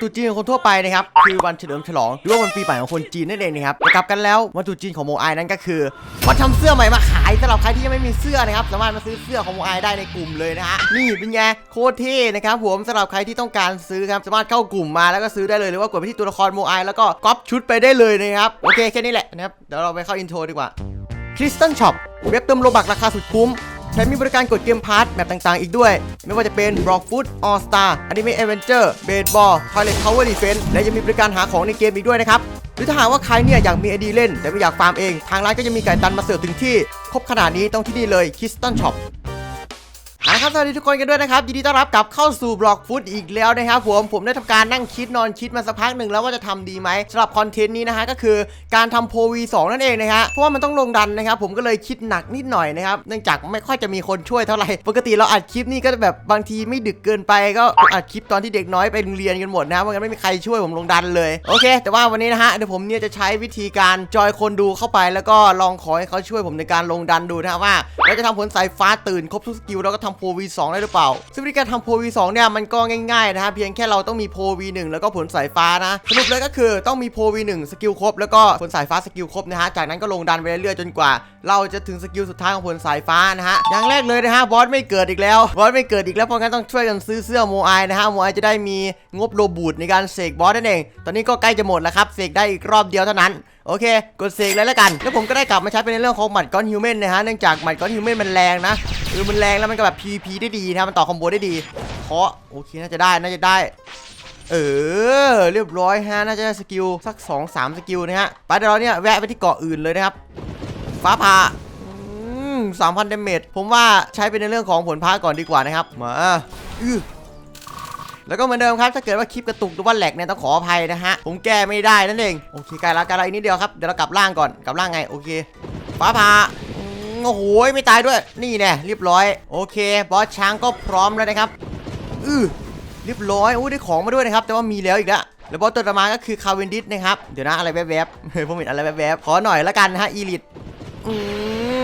ตรุษจีนของคนทั่วไปนะครับคือวันเฉลิมฉลองหรือว่าวันปีใหม่ของคนจีนนั่นเองนะครับกลับกันแล้ววันตรุษจีนของโมไอนั้นก็คือวันทำเสื้อใหม่มาขายสำหรับใครที่ยังไม่มีเสื้อนะครับสามารถมาซื้อเสื้อของโมไอได้ในกลุ่มเลยนะฮะนี่เป็นไงโคตรเท่นะครับผมสำหรับใครที่ต้องการซื้อครับสามารถเข้ากลุ่มมาแล้วก็ซื้อได้เลยหรือว่ากดไปที่ตัวละครโมไอแล้วก็ก๊อปชุดไปได้เลยนะครับโอเคแค่นี้แหละนะครับเดี๋ยวเราไปเข้าอินโทรดีกว่าคริสตันช็อปเว็บเติมโลบักราคาสุดคุ้ม แถมมีบริการกดเกมพาร์ทแมปต่างๆ อีกด้วย ไม่ว่าจะเป็น Block Food All Star Anime Adventure Baseball Toilet Tower Defense และยังมีบริการหาของในเกมอีกด้วยนะครับหรือถ้าหากว่าใครเนี่ยอยากมีไอดีเล่น แต่ไม่อยากฟาร์มเอง ทางร้านก็จะมีไก่ตันมาเสิร์ฟถึงที่ ครบขนาดนี้ต้องที่นี่เลย Kiston Shop เอาละ ครับสวัสดีทุกคนกันด้วยนะครับยินดีต้อนรับกลับเข้าสู่บล็อกฟุตอีกแล้วนะครับผมผมได้ทำการนั่งคิดนอนคิดมาสักพักหนึ่งแล้วว่าจะทำดีไหมสำหรับคอนเทนต์นี้นะฮะก็คือการทำโพวีสนั่นเองนะฮะเพราะว่ามันต้องลงดันนะครับผมก็เลยคิดหนักนิดหน่อยนะครับเนื่องจากไม่ค่อยจะมีคนช่วยเท่าไหร่ปกติเราอัดคลิปนี่ก็แบบบางทีไม่ดึกเกินไปก็อัดคลิปตอนที่เด็กน้อยไปโรงเรียนกันหมดนะเพราะงั้นไม่มีใครช่วยผมลงดันเลยโอเค แต่ว่าวันนี้นะฮะเดี๋ยวผมเนี่ยจะใช้วิธีการจอยคนดูเข้าไป แล้วก็ลองขอให้เขาช่วยผมในการลงดันดูนะว่าเราจะทำผลสายฟ้าตื่นครบทุกสกิลแล้วก็ทำโพวีสได้หรือเปล่า ซึ่งวิธีการทำโพวีสเนี่ยมันก็ง่ายๆนะฮะเพียงแค่เราต้องมีโพวีหแล้วก็ผลสายฟ้านะสรุปเลยก็คือต้องมีโพวีหสกิลครบแล้วก็ผลสายฟ้าสกิลครบนะฮะจากนั้นก็ลงดันไปเรื่อยๆจนกว่า เราจะถึงสกิลสุดท้ายของผลสายฟ้านะฮะอย่างแรกเลยนะฮะบอสไม่เกิดอีกแล้วบอสไม่เกิดอีกแล้วเพราะงั้นต้องช่วยกันซื้อเสื้อโมไอนะฮะโมไอจะได้มีงบโลบูดในการเสกบอสนั่นเอง ตอนนี้ก็ใกล้จะหมดแล้วครับเสกได้อีกรอบเดียวเท่านั้น โอเค กดเสกเลยแล้วกัน แล้วผมก็ได้กลับมาใช้เป็นในเรื่องของหมัดก้อนฮิวแมนนะฮะ เนื่องจากหมัดก้อนฮิวแมนมันแรงนะคือมันแรงแล้วมันก็แบบ PVP ได้ดีนะ มันต่อคอมโบได้ดีเคาะโอเค น่าจะได้ น่าจะได้ เออ เรียบร้อยฮะ น่าจะได้สกิลสัก 2 3 สกิลนะฮะ ไปเดี๋ยวเราเนี่ยแวะไปที่เกาะอื่นเลยนะครับ ฟ้าผ่าสามพันเดเมจ ผมว่าใช้เป็นในเรื่องของผลพาก่อนดีกว่านะครับ มาอื้อ แล้วก็เหมือนเดิมครับถ้าเกิดว่าคลิปกระตุกหรือว่าแหลกเนี่ยต้องขออภัยนะฮะผมแก้ไม่ได้นั่นเองโอเคไกลละไกลละอีกนิดเดียวครับเดี๋ยวเรากลับล่างก่อนกลับล่างไงโอเคฟ้าผ่าโอ้โหไม่ตายด้วยนี่แน่เรียบร้อยโอเคบอสช้างก็พร้อมแล้วนะครับอือเรียบร้อยโอ้ได้ของมาด้วยนะครับแต่ว่ามีแล้วอีกแล้วแล้วบอสตัวต่อมาก็คือคาเวนดิสนะครับเดี๋ยวนะอะไรแวบๆเฮ้ยผมเห็นอะไรแวบๆขอหน่อยละกันนะฮะอีลิทอื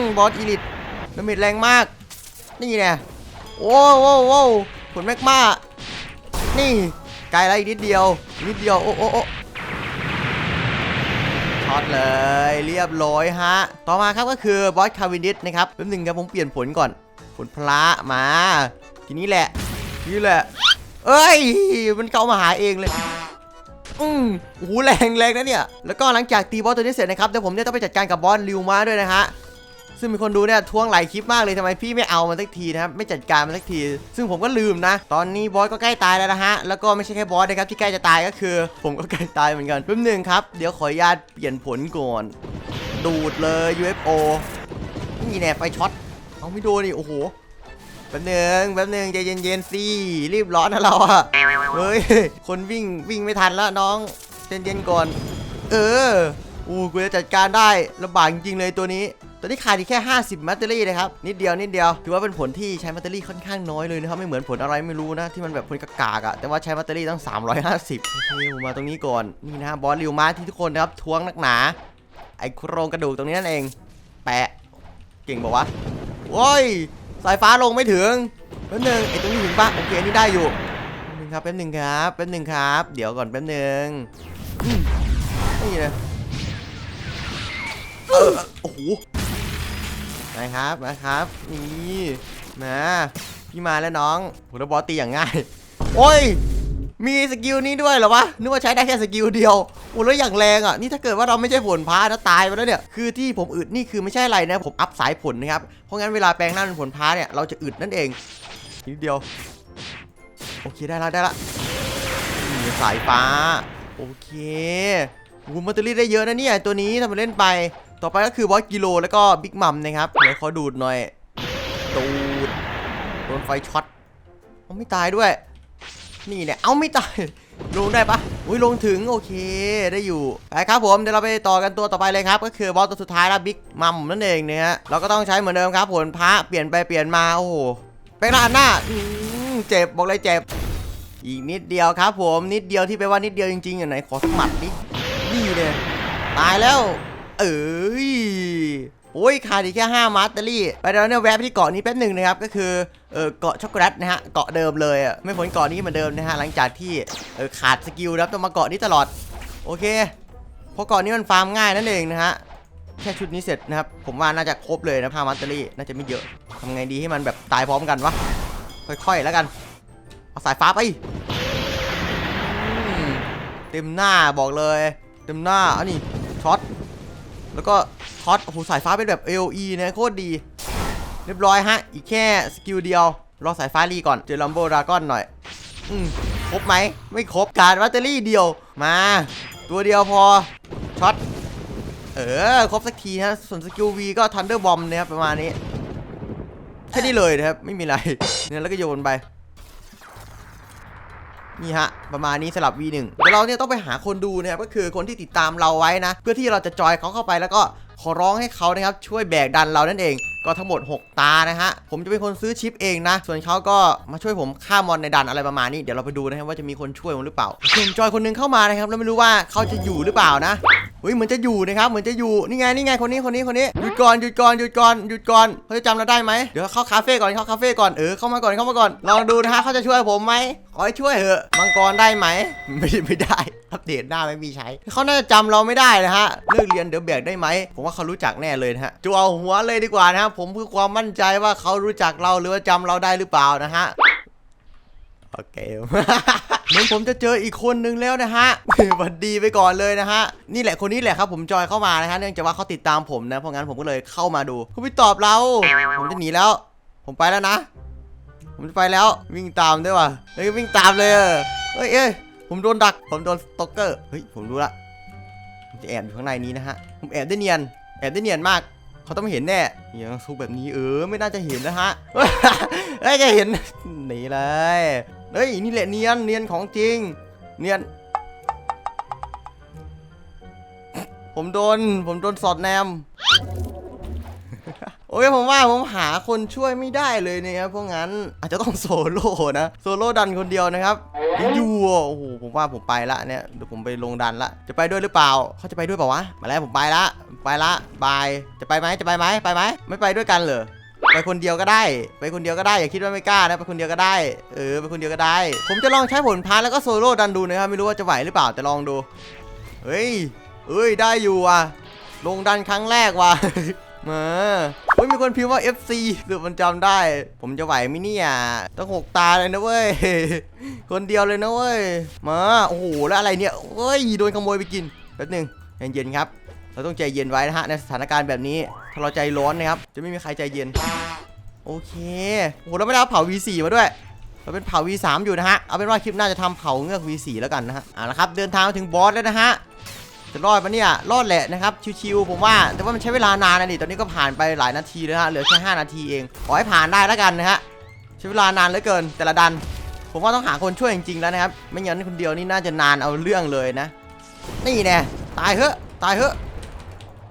มบอสอีลิทดาเมจแรงมากนี่แน่โอ้โว้โว้ผลแมกมา นี่ไกลแล้วอีกนิดเดียว นิดเดียว โอ้โอ้โอ้ช็อตเลยเรียบร้อยฮะ ต่อมาครับก็คือบอสคาวินดิสนะครับแป๊บหนึงครับผมเปลี่ยนผลก่อน ผลพละมา ทีนี้แหละทีนี้แหละ เอ้ย มันเข้ามาหาเองเลยอืมโอ้โหแรงแรงนะเนี่ย แล้วก็หลังจากตีบอสตัวนี้เสร็จนะครับเดี๋ยวผมเนี่ยต้องไปจัดการกับบอสริวมาด้วยนะฮะ ซึ่งมีคนดูเนี่ยทวงหลายคลิปมากเลยทำไมพี่ไม่เอามันสักทีนะครับไม่จัดการมันสักที ซึ่งผมก็ลืมนะ ตอนนี้บอสก็ใกล้ตายแล้วนะฮะแล้วก็ไม่ใช่แค่บอสนะครับที่ใกล้จะตายก็คือ ผมก็ใกล้ตายเหมือนกันแป๊บหนึงครับเดี๋ยวขออนุญาตเปลี่ยนผลก่อน ดูดเลย UFO นี่แน่ไฟช็อตเอาไม่โดนนี่โอ้โหแป๊บหนึงแป๊บหนึงใจเย็นๆสิรีบร้อนนะเราอะเฮ้ยคนวิ่งวิ่งไม่ทันแล้วน้องใจเย็นๆก่อน เอออู้กูจะจัดการได้ลำบากจริงๆเลยตัวนี้ ตอนนี้ขาดอีกแค่ 50แบตเตอรี่นะครับนิดเดียวนิดเดียวถือว่าเป็นผลที่ใช้แบตเตอรี่ค่อนข้างน้อยเลยนะครับไม่เหมือนผลอะไรไม่รู้นะที่มันแบบผลกากๆอะแต่ว่าใช้แบตเตอรี่ตั้ง 350โอเคผมมาตรงนี้ก่อนนี่นะบอสริวมาที่ทุกคนนะครับทวงนักหนา ไอ้โครงกระดูกตรงนี้นั่นเอง แปะเก่งบอกวะโอ้ยสายฟ้าลงไม่ถึงแป๊บหนึงไอ้ตรงนี้ถึงปะโอเคอันนี้ได้อยู่แป๊บหนึงครับแป๊บหนึงครับแป๊บหนึงครับ เดี๋ยวก่อนแป๊บหนึงนี่เลยเออโอ้โห นะครับนะครับนี่นะพี่มาแล้วน้องโหแล้วบอสตีอย่างง่าย โอ้ย มีสกิลนี้ด้วยเหรอวะนึกว่าใช้ได้แค่สกิลเดียวโอ้แล้วอย่างแรงอะนี่ถ้าเกิดว่าเราไม่ใช่ผลพานะตายไปแล้วเนี่ยคือที่ผมอึดนี่คือไม่ใช่อะไรนะผมอัพสายผลนะครับเพราะงั้นเวลาแปลงหน้าเป็นผลพาเนี่ยเราจะอึดนั่นเองนิดเดียวโอเคได้ละได้ละนี่สายฟ้า โอเคโอ้โหแบตเตอรี่ได้เยอะนะเนี่ยตัวนี้ทำมาเล่นไป ต่อไปก็คือบอสกิโลแล้วก็บิ๊กมัมนะครับเดี๋ยวขอดูดหน่อย ดูดโดนไฟช็อตเอาไม่ตายด้วย นี่เนี่ยเอาไม่ตาย ลงได้ปะอุ้ยลงถึงโอเคได้อยู่ไปครับผมเดี๋ยวเราไปต่อกันตัวต่อไปเลยครับ ก็คือบอสตัวสุดท้ายแล้วบิ๊กมัมนั่นเองเนี่ยฮะเราก็ต้องใช้เหมือนเดิมครับผลพระเปลี่ยนไปเปลี่ยนมาโอ้โหเป็นหน้าหน้าเจ็บบอกเลยเจ็บ อีกนิดเดียวครับผมนิดเดียวที่ไปว่านิดเดียวจริงๆอย่างไหนขอสมัดดินี่เลยตายแล้ว เอ้ยโอ้ยขาดอีกแค่5มาสเตอรี่ไปแล้วเนี่ยแวะที่เกาะนี้แป๊บหนึ่งนะครับ ก็คือเออเกาะช็อกโกแลตนะฮะเกาะเดิมเลยอะไม่พ้นเกาะนี้เหมือนเดิมนะฮะหลังจากที่เออขาดสกิลครับต้องมาเกาะนี้ตลอดโอเคเพราะเกาะนี้มันฟาร์มง่ายนั่นเองนะฮะแค่ชุดนี้เสร็จนะครับผมว่าน่าจะครบเลยนะ5มาสเตอรี่น่าจะไม่เยอะทำไงดีให้มันแบบตายพร้อมกันวะค่อยๆแล้วกันเอาสายฟ้าไปเต็มหน้าบอกเลย เต็มหน้าอันนี้ช็อต แล้วก็ช็อตโอ้โหสายฟ้าเป็นแบบ AOE นะโคตรดี เรียบร้อยฮะ อีกแค่สกิลเดียวรอสายฟ้ารีก่อน เจอลัมโบดราก้อนหน่อย อืมครบไหม ไม่ครบการแบตเตอรี่เดียวมา ตัวเดียวพอช็อตเออ ครบสักทีฮะ ส่วนสกิล V ก็ทันเดอร์บอมนะครับประมาณนี้ แค่นี้เลยนะครับ ไม่มีอะไรเนี่ยแล้วก็โยนไป นี่ฮะ ประมาณนี้สลับ V1 แต่เราเนี่ยต้องไปหาคนดูนะครับก็คือคนที่ติดตามเราไว้นะ เพื่อที่เราจะจอยเขาเข้าไปแล้วก็ขอร้องให้เขานะครับช่วยแบกดันเรานั่นเองก็ทั้งหมด 6 ตานะฮะ ผมจะเป็นคนซื้อชิปเองนะ ส่วนเขาก็มาช่วยผมฆ่ามอนในดันอะไรประมาณนี้ เดี๋ยวเราไปดูนะครับว่าจะมีคนช่วยผมหรือเปล่าเห็นจอยคนหนึงเข้ามานะครับ แล้วไม่รู้ว่าเขาจะอยู่หรือเปล่านะ เฮ้ยเหมือนจะอยู่นะครับเหมือนจะอยู่นี่ไงนี่ไงคนนี้คนนี้คนนี้หยุดก่อนหยุดก่อนหยุดก่อนหยุดก่อนเขาจะจำเราได้ไหมเดี๋ยวเข้าคาเฟ่ก่อนเข้าคาเฟ่ก่อนเออเข้ามาก่อนเข้ามาก่อนลองดูนะฮะเขาจะช่วยผมไหมขอให้ช่วยเถอะมังกรได้ไหมไม่ไม่ได้อัปเดตหน้าไม่มีใช้เขาน่าจะจำเราไม่ได้นะฮะเลิกเรียนเดี๋ยวแบกได้ไหมผมว่าเขารู้จักแน่เลยนะฮะจูเอาหัวเลยดีกว่านะฮะผมเพื่อความมั่นใจว่าเขารู้จักเราหรือว่าจำเราได้หรือเปล่านะฮะ โอเคเหมือนผมจะเจออีกคนนึงแล้วนะฮะหวัดดีไปก่อนเลยนะฮะ นี่แหละคนนี้แหละครับผมจอยเข้ามานะฮะ เนื่องจากว่าเขาติดตามผมนะ เพราะงั้นผมก็เลยเข้ามาดูเขาไม่ตอบเรา ผมจะหนีแล้ว ผมไปแล้วนะ ผมจะไปแล้ว วิ่งตามด้วยว่ะ เฮ้ยวิ่งตามเลยเฮ้ยเอ้ย ผมโดนดัก ผมโดนสต็อกเกอร์ เฮ้ยผมรู้ละ ผมจะแอบอยู่ข้างในนี้นะฮะ ผมแอบได้เนียน แอบได้เนียนมากเขาต้องไม่เห็นแน่อย่างซุกแบบนี้เออไม่น่าจะเห็นนะฮะเฮ้ยจะเห็นหนีเลย เฮ้ยนี่แหละเนียนเนียนของจริง เนียน ผมโดน ผมโดนสอดแนม โอเคผมว่าผมหาคนช่วยไม่ได้เลยนะครับเพราะงั้นอาจจะต้องโซโล่นะ โซโล่ดันคนเดียวนะครับยูโอ้โหผมว่าผมไปละเนี่ยเดี๋ยวผมไปลงดันละ จะไปด้วยหรือเปล่าเขาจะไปด้วยเปล่าวะมาแล้วผมไปละ ไปละบายจะไปไหมจะไปไหมไปไหมไม่ไปด้วยกันเหรอ ไปคนเดียวก็ได้ ไปคนเดียวก็ได้อย่าคิดว่าไม่กล้านะไปคนเดียวก็ได้เออไปคนเดียวก็ได้ ผมจะลองใช้ผลพาแล้วก็โซโล่ดันดูนะครับไม่รู้ว่าจะไหวหรือเปล่าแต่ลองดูเฮ้ยเอ้ยได้อยู่อะ ลงดันครั้งแรกว่ะมาเฮ้ยมีคนพิมพ์ว่า FC เดี๋ยวมันจำได้ ผมจะไหวไหมเนี่ยต้องหกตาเลยนะเว้ย คนเดียวเลยนะเว้ย มา โอ้โห แล้วอะไรเนี่ยเฮ้ย โดนขโมยไปกิน แป๊บนึงเย็นครับ เราต้องใจเย็นไว้นะฮะในสถานการณ์แบบนี้ถ้าเราใจร้อนนะครับจะไม่มีใครใจเย็น โอเคโอ้โหเราไม่ได้เอาเผา V4 มาด้วย เราเป็นเผา V3 อยู่นะฮะเอาเป็นว่าคลิปหน้าจะทำเผาเงือก V4 แล้วกันนะฮะเอาละครับเดินทางมาถึงบอสแล้วนะฮะจะรอดปะเนี่ยรอดแหละนะครับชิวๆผมว่าแต่ว่ามันใช้เวลานานนะนี่ตอนนี้ก็ผ่านไปหลายนาทีแล้วฮะเหลือแค่5นาทีเองขอให้ผ่านได้แล้วกันนะฮะใช้เวลานานเหลือเกินแต่ละดัน ผมว่าต้องหาคนช่วยจริงๆแล้วนะครับไม่งั้นคนเดียวนี่น่าจะนานเอาเรื่องเลยนะ นี่แน่ตายเหอะตายเหอะ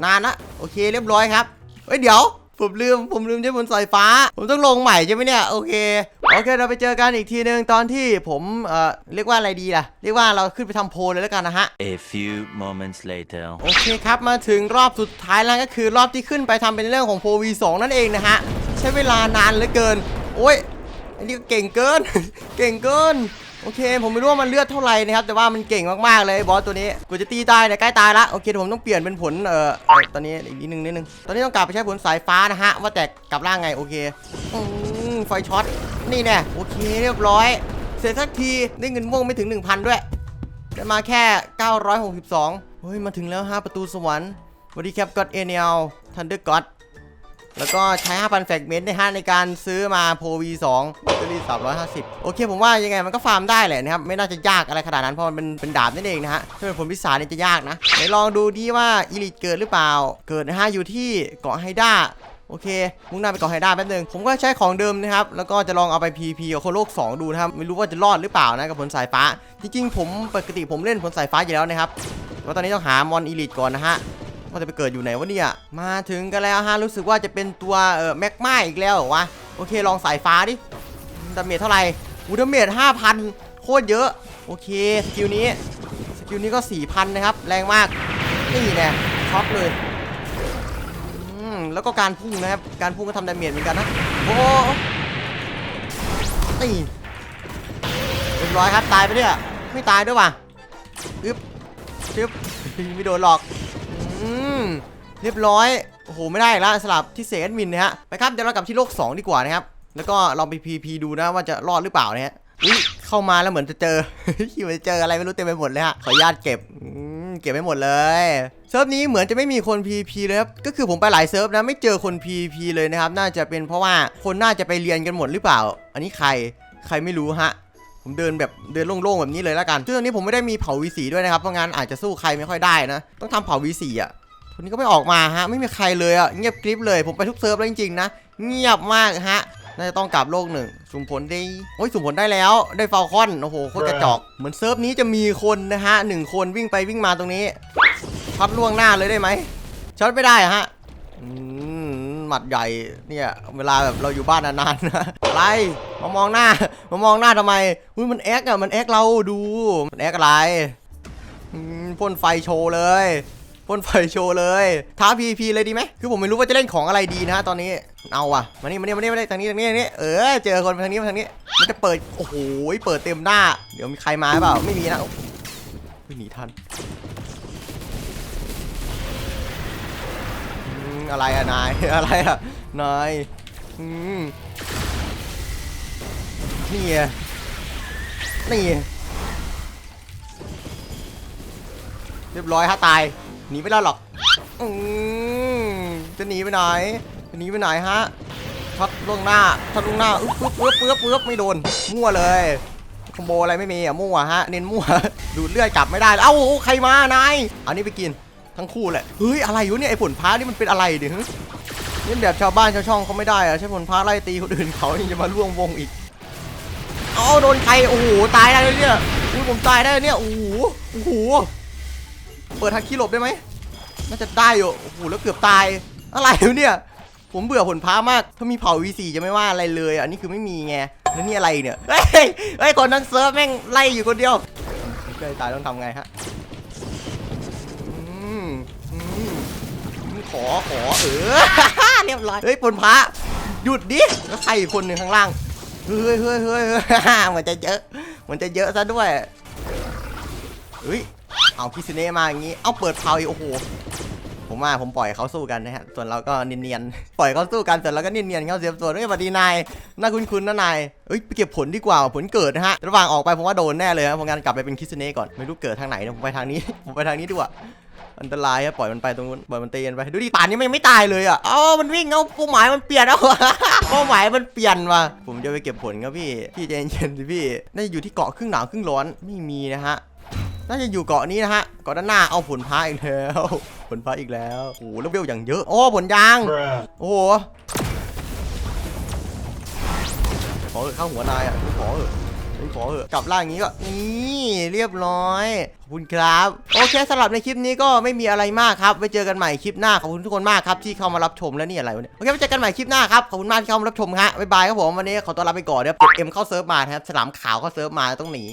นานละโอเคเรียบร้อยครับเฮ้ยเดี๋ยว ผมลืมผมลืมใช้บนสายฟ้า ผมต้องลงใหม่ใช่ไหมเนี่ยโอเคโอเคเราไปเจอกันอีกทีหนึ่งตอนที่ผมเอ่อเรียกว่าอะไรดีล่ะ เรียกว่าเราขึ้นไปทำโพลเลยแล้วกันนะฮะ A few moments later. โอเคครับมาถึงรอบสุดท้ายแล้วก็คือรอบที่ขึ้นไปทำเป็นเรื่องของโพวีสนั่นเองนะฮะ ใช้เวลานานเหลือเกิน โอ้ยอันนี้ก็เก่งเกิน เก่งเกิน โอเค ผมไม่รู้ว่ามันเลือดเท่าไหร่นะครับ แต่ว่ามันเก่งมากๆเลยบอสตัวนี้กูจะตีตายเนี่ยใกล้ตายละโอเคผมต้องเปลี่ยนเป็นผลเอ่อตอนนี้อีกนิดนึงนิดนึงตอนนี้ต้องกลับไปใช้ผลสายฟ้านะฮะว่าแต่กลับร่างไงโอเคอืมไฟช็อตนี่แน่โอเคเรียบร้อย เสร็จสักทีได้เงินม่วงไม่ถึง 1,000 ด้วยได้มาแค่ 962เฮ้ยมาถึงแล้วฮะประตูสวรรค์บริแคปก็อดเอเนียลทันเดอร์ก็อด แล้วก็ใช้5,000แฟกเมนต์ในฮะในการซื้อมาโพวี2แบตเตอรี่350 โอเค ผมว่ายังไงมันก็ฟาร์มได้แหละนะครับ ไม่น่าจะยากอะไรขนาดนั้นเพราะมันเป็นเป็นดาบนั่นเองนะฮะถ้าเป็นผลพิศาเนี่ยจะยากนะไหนลองดูดีว่าอีลิทเกิดหรือเปล่า เกิดนะฮะอยู่ที่เกาะไฮด้าโอเค มุ่งหน้าไปเกาะไฮด้าแป๊บนึง ผมก็ใช้ของเดิมนะครับ แล้วก็จะลองเอาไป PP กับคนโลก 2 ดูนะครับ ไม่รู้ว่าจะรอดหรือเปล่านะกับผลสายฟ้า จริงๆ ผมปกติผมเล่นผลสายฟ้าอยู่แล้วนะครับแต่ว่าตอนนี้ต้องหามอนอีลิทก่อนนะฮะ ว่าจะไปเกิดอยู่ไหนวะเนี่ย มาถึงกันแล้วฮะ รู้สึกว่าจะเป็นตัวเอ่อแม็กมาอีกแล้วเหรอวะ โอเค ลองสายฟ้าดิ ดาเมจเท่าไหร่อูดาเมจ5,000โคตรเยอะ โอเค สกิลนี้ สกิลนี้ก็4,000นนะครับ แรงมาก นี่แน่ช็อตเลยอืมแล้วก็การพุ่งนะครับ การพุ่งก็ทำดาเมจเหมือนกันนะ โอ้นี่เรียบร้อยครับ ตายไปเนี่ย ไม่ตายด้วยว่ะ อึ๊บ อึ๊บ ไม่โดนหรอก อืมเรียบร้อย โอ้โห ไม่ได้อีกแล้วสลับที่เซนมินนะฮะ ไปครับ เดี๋ยวเรากลับที่โลก 2 ดีกว่านะครับ แล้วก็ลองไปพีพีดูนะว่าจะรอดหรือเปล่านะฮะอุ๊ยเข้ามาแล้วเหมือนจะเจอเหมือนจะเจออะไรไม่รู้เต็มไปหมดเลยฮะ ขออนุญาตเก็บเก็บไม่หมดเลยเซิร์ฟนี้เหมือนจะไม่มีคน PP เลยครับ ก็คือผมไปหลายเซิร์ฟนะไม่เจอคน PP เลยนะครับ น่าจะเป็นเพราะว่าคนน่าจะไปเรียนกันหมดหรือเปล่า อันนี้ใครใครไม่รู้ฮะ ผมเดินแบบเดินโล่งๆแบบนี้เลยแล้วกันซึ่งตอนนี้ผมไม่ได้มีเผา V4 ด้วยนะครับเพราะงั้นอาจจะสู้ใครไม่ค่อยได้นะ ต้องทำเผา V4 อะคนนี้ก็ไม่ออกมาฮะ ไม่มีใครเลยอะ เงียบกริบเลย ผมไปทุกเซิร์ฟแล้วจริงๆนะ เงียบมากฮะ น่าจะต้องกลับโลกหนึ่ง สุ่มผลได้ โอ้ย สุ่มผลได้แล้ว ได้ฟาลคอน โอ้โห โคตรกระจอก เหมือนเซิร์ฟนี้จะมีคนนะฮะหนึ่งคนวิ่งไปวิ่งมาตรงนี้ ช็อตล่วงหน้าเลยได้ไหมช็อตไม่ได้อะฮะ อืม หมัดใหญ่เนี่ยเวลาแบบเราอยู่บ้านนานๆนะอะไรมามองหน้ามามองหน้าทำไมอุ้ยมันแอกอะมันแอกเราดูมันแอกอะไรพ่นไฟโชว์เลยพ่นไฟโชว์เลยท้าพีพีเลยดีไหมคือผมไม่รู้ว่าจะเล่นของอะไรดีนะตอนนี้เอาอะมานี่มานี่มานี่มานี่ทางนี้ทางนี้ทางนี้เออเจอคนทางนี้ทางนี้ มันจะเปิดโอ้โหเปิดเต็มหน้า เดี๋ยวมีใครมาหรือเปล่าไม่มีนะหนีทัน อะไรอะนาย อะไรอะนายอืมนี่ไงนี่เรียบร้อยฮะตาย หนีไม่ได้หรอกอืมจะหนีไปไหนจะหนีไปไหนฮะช็อตล่วงหน้าช็อตล่วงหน้าอึ๊บปึ๊บปึ๊บปึ๊บปึ๊บไม่โดน มั่วเลยคอมโบอะไรไม่มีอะมั่วฮะ เน้นมั่ว ดูดเลือดกลับไม่ได้ เอ้าใครมานาย เอานี่ไปกิน ทั้งคู่แหละ เฮ้ย อะไรอยู่เนี่ยไอ้ผลพ้านี่มันเป็นอะไรเดี๋ยวนี่แบบชาวบ้านชาวช่องเขาไม่ได้อะใช้ผลพ้าไล่ตีคนอื่นเขานี่จะมาล่วงวงอีกเอาโดนใครโอ้โหตายได้เลยเนี่ยอุ้ยผมตายได้เนี่ยโอ้โหโอ้โหเปิดทางขี้หลบได้ไหมน่าจะได้อยู่โอ้โหแล้วเกือบตายอะไรอยู่เนี่ยผมเบื่อผลพ้ามาก ถ้ามีเผา V4 จะไม่ว่าอะไรเลยอะอันนี้คือไม่มีไง แล้วนี่อะไรเนี่ย เฮ้ย เฮ้ย คนทั้งเซิร์ฟแม่งไล่อยู่คนเดียวใกล้ตายต้องทำไงฮะ มอืมขอขอเออ เรียบร้อย เฮ้ยปนพระ หยุดดิ แล้วใครอีกคนหนึ่งข้างล่าง เฮ้ยเฮ้ยเฮ้ยเฮ้ยเหมือนจะเยอะมือนจะเยอะซะด้วย เฮ้ย เอาคิสเน่มาอย่างงี้ เอาเปิดเผาอีกโอ้โห ผมว่าผมปล่อยเขาสู้กันนะฮะ ส่วนเราก็เนียนๆ ปล่อยเขาสู้กันเสร็จแล้วก็เนียนๆเขาเสียบตัวด้วยสวัสดีนาย น่าคุ้นๆนะนายเอ้ยไปเก็บผลดีกว่า ผลเกิดนะฮะ ระหว่างออกไปผมว่าโดนแน่เลยครับผมงั้นกลับไปเป็นคิสเน่ก่อน ไม่รู้เกิดทางไหนนะผมไปทางนี้ ผมไปทางนี้ดีกว่า อันตรายครับปล่อยมันไปตรงนู้นปล่อยมันตีกันไปดูดิป่านนี้มันยังไม่ตายเลยอะเอ้ามันวิ่งเอาเป้าหมายมันเปลี่ยนเอาเป้าหมายมันเปลี่ยนว่ะผมจะไปเก็บผลครับพี่พี่ใจเย็นๆสิพี่น่าจะอยู่ที่เกาะครึ่งหนาวครึ่งร้อนไม่มีนะฮะน่าจะอยู่เกาะนี้นะฮะเกาะด้านหน้าเอาผลพระอีกแล้วผลพระอีกแล้วโอ้โหแล้วเวลอย่างเยอะโอ้ผลยาง Bruh. โอ้โหขอเถอะเข้าหัวนายอะขอเถอะขอเหอะกลับล่างอย่างนี้ก็นี่เรียบร้อยขอบคุณครับโอเคสำหรับในคลิปนี้ก็ไม่มีอะไรมากครับไว้เจอกันใหม่คลิปหน้าขอบคุณทุกคนมากครับที่เข้ามารับชมแล้วนี่อะไรวะเนี่ยโอเคไว้เจอกันใหม่คลิปหน้าครับขอบคุณมากที่เข้ามารับชมฮะบ๊ายบายครับผมวันนี้ขอตัวลาไปก่อนเดี๋ยวเก็บเอ็มเข้าเซิร์ฟมานะครับสนามขาวเข้าเซิร์ฟมาต้องหนี